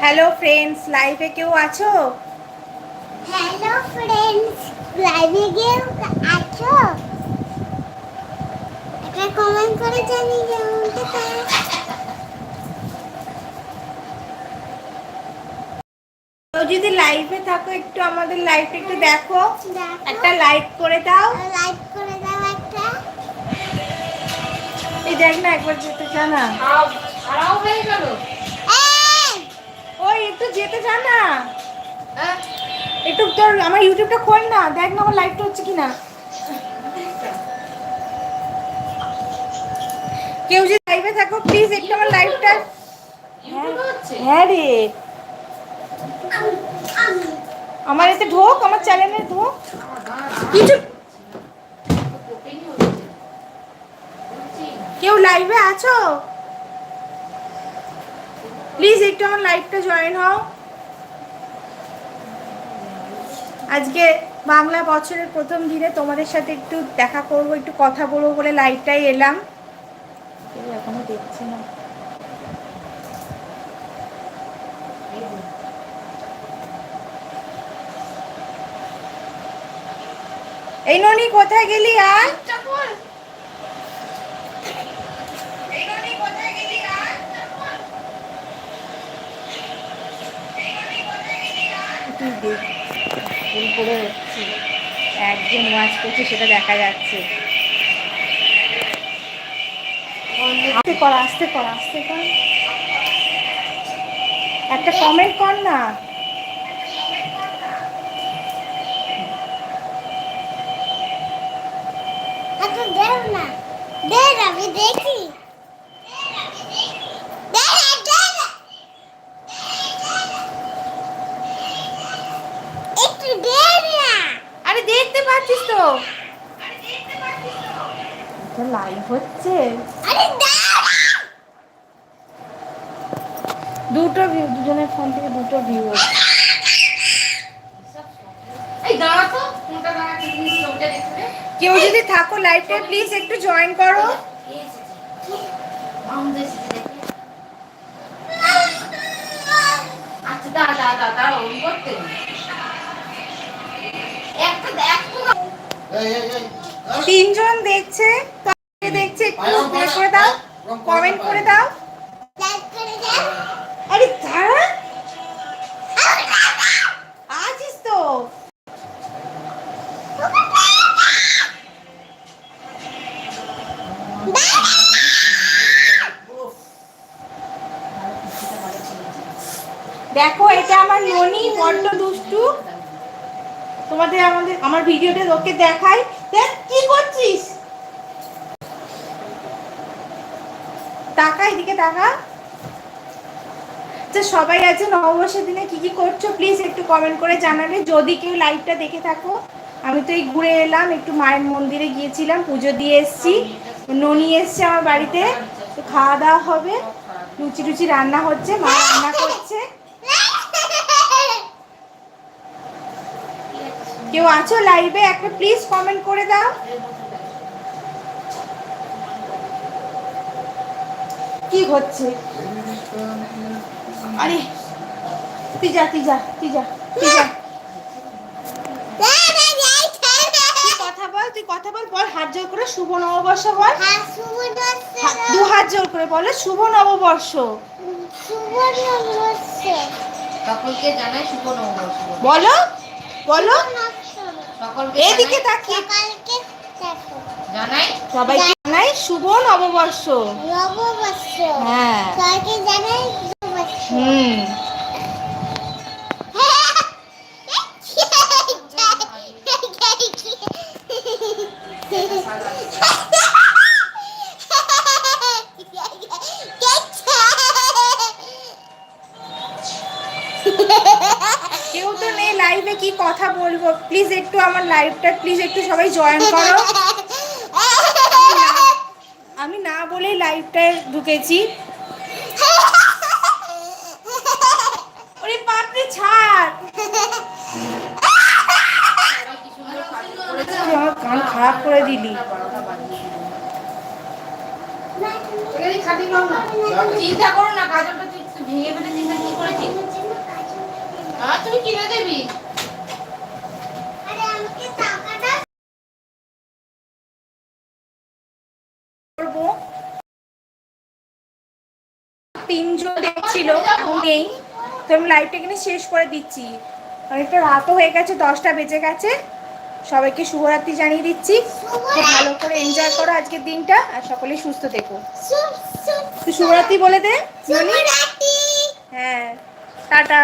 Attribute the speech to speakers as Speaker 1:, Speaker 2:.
Speaker 1: Hello friends লাইভে কেউ আছো?
Speaker 2: হ্যালো ফ্রেন্ডস লাইভে গিয়ে আছো? একটা কমেন্ট করে জানিয়ে দাও
Speaker 1: কেউ যদি লাইভে থাকো একটু আমাদের লাইভটা একটু দেখো। একটা লাইক করে দাও।
Speaker 2: লাইক করে
Speaker 1: এই দেখ না একবার যেতে
Speaker 3: হয়ে গেল।
Speaker 1: ওই একটু যেতে জানা একটু তোর আমার ইউটিউবটা খোল না দেখ না আমার লাইভটা হচ্ছে কিনা। কেউ যদি লাইভে থাকো প্লিজ একটু আমার লাইভটা হ্যাঁ রে। আমার এতে ঢোক আমার চ্যানেলে ঢোক। কিছু
Speaker 3: ওপেনই হচ্ছে বুঝছি না।
Speaker 1: কেউ লাইভে আছো? প্লিজ একটু আমার লাইভটা জয়েন হও। আজকে বাংলা বছরের প্রথম দিনে তোমাদের সাথে একটু দেখা করব একটু কথা বলব বলে লাইভটাই এলাম। কেউ এখনও দেখছে না। এই ননি কোথায় গেলি আর এই ননি কোথায় গেলি আর তুই ফুল করে হচ্ছে একজন করছে সেটা দেখা যাচ্ছে। আস্তে কর আস্তে কর কর। একটা কমেন্ট কর না।
Speaker 2: আচ্ছা না, আমি দেখি দে না, দে না। একটু দে না
Speaker 1: আরে দেখতে পাচ্ছিস তো এটা লাইভ হচ্ছে। দুটো ভিউ দুজনের ফোন থেকে দুটো ভিউ হচ্ছে। কেউ যদি থাকো লাইভে প্লিজ একটু জয়েন করো।
Speaker 3: আচ্ছা দাঁড়া দাঁড়া দাঁড়া করতে।
Speaker 1: তিনজন দেখছে তো দেখছে একটু করে দাও কমেন্ট করে দাও। আরে আছিস তো। দেখো এটা আমার ননি বড্ড দুষ্টু। তোমাদের আমাদের, আমার ভিডিওটা ওকে দেখাই। দেখ, কি করছিস? টাকা এদিকে তাকা। আচ্ছা সবাই আছে নববর্ষের দিনে কি কি করছ? প্লিজ একটু কমেন্ট করে জানাবে। যদি কেউ লাইভটা দেখে থাকো, আমি তো এই ঘুরে এলাম, একটু মায়ের মন্দিরে গিয়েছিলাম, পুজো দিয়ে এসেছি। ননি এসছে আমার বাড়িতে। খাওয়া দাওয়া হবে। লুচি টুচি রান্না হচ্ছে, মা রান্না করছে। কেউ আছো লাইভে একটা প্লিজ কমেন্ট করে দাও। কি হচ্ছে? আরে তুই যা তুই যা তুই যা তুই যা। কথা বল তুই কথা বল বল হাত জোর করে শুভ নববর্ষ বল। দু হাত জোর করে বলে শুভ নববর্ষ।
Speaker 3: সকলকে জানাই শুভ নববর্ষ
Speaker 1: বলো বলো। এদিকে তাকিয়ে
Speaker 2: সকালকে
Speaker 3: জানাই।
Speaker 1: সবাইকে জানাই শুভ নববর্ষ।
Speaker 2: নববর্ষ।
Speaker 1: হ্যাঁ।
Speaker 2: সবাইকে জানাই নববর্ষ
Speaker 1: ha কেউ লাইভে কি কথা বলব? প্লিজ একটু আমার লাইভটা প্লিজ একটু সবাই জয়েন করো। আমি না বলেই লাইভটায় ঢুকেছি। ছাড়! খারাপ করে দিলি।
Speaker 3: চিন্তা করো না তুই ভেঙে ফেলে চিন্তা কি করেছিস? তুমি কিনে দেবি?
Speaker 1: তিনজন দেখছিল নেই। তো আমি লাইভটা এখানে শেষ করে দিচ্ছি। অনেকটা রাতও হয়ে গেছে দশটা বেজে গেছে। সবাইকে শুভরাত্রি জানিয়ে দিচ্ছি। ভালো করে এনজয় করো আজকের দিনটা আর সকলে সুস্থ থেকো। তুই শুভরাত্রি বলে দে হ্যাঁ টাটা।